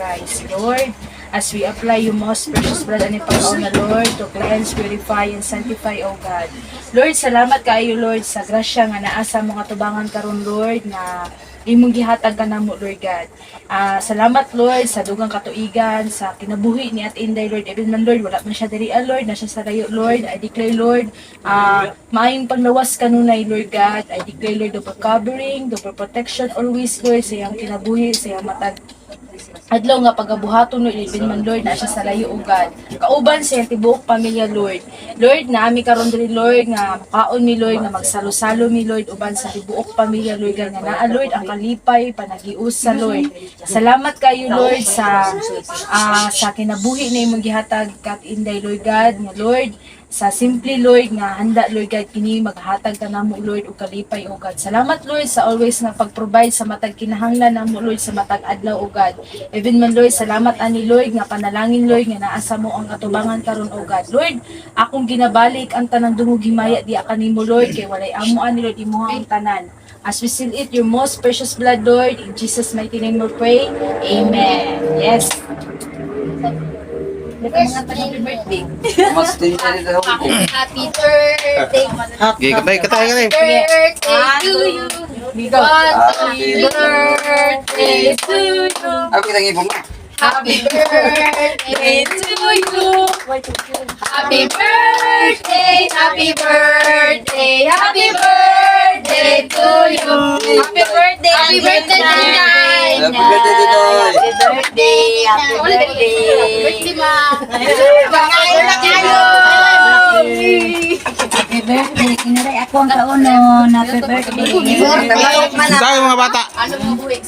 Christ. Lord, as we apply yung most precious blood Panginoon na Lord to cleanse, purify, and sanctify, O God. Lord, salamat kaayo Lord sa grasya nga naa sa mga tubangan karon Lord na imong gihatag ka namo Lord God. Ah, salamat Lord sa dugang katuigan sa kinabuhi ni at Inday Lord. Even man Lord, wala man siya diri ah, Lord, na siya sa layo Lord. I declare Lord, ah maayong panglawas kanunay Lord God. I declare Lord double covering, double protection always Lord sa iyang kinabuhi, sa iyang matag adlaw nga pagabuhaton Lord even man Lord na siya sa layo ug God. Kauban sa iyang tibuok pamilya Lord. Lord naami karon diri Lord nga makaon mi Lord nga magsalo-salo mi Lord uban sa tibuok pamilya Lord nga naa Lord ang kalipay panagiusa Lord. Salamat kayo Lord sa ah, sa kinabuhi na imong gihatag kat inday Lord God nga Lord sa simple Lord nga handa Lord God kini maghatag ka namo Lord og kalipay o God. Salamat Lord sa always nga pag-provide sa matag kinahanglan namo Lord sa matag adlaw o God. Even man Lord salamat ani Lord nga panalangin Lord nga naasa mo ang atubangan karon o God. Lord, akong ginabalik ang tanang dungog himaya di kanimo Lord kay walay amo ani Lord imuha ang tanan. As we seal it, your most precious blood, Lord, in Jesus' mighty name we pray. Amen. Yes. Happy birthday. Mas din ka rin ako. Happy birthday. Okay, kabay ka tayo Happy birthday to you. Happy birthday to you. Ako kitang mo. Happy birthday to you. Happy birthday, happy birthday, happy birthday to you. Happy birthday, happy birthday, Nanay. Happy birthday, Titoy. Happy birthday, happy birthday. Happy birthday, ma. Bangayon na kayo. Happy birthday. Kinaray ako ang kaunon. Happy birthday. Tayo mga bata. Ano mo buwik?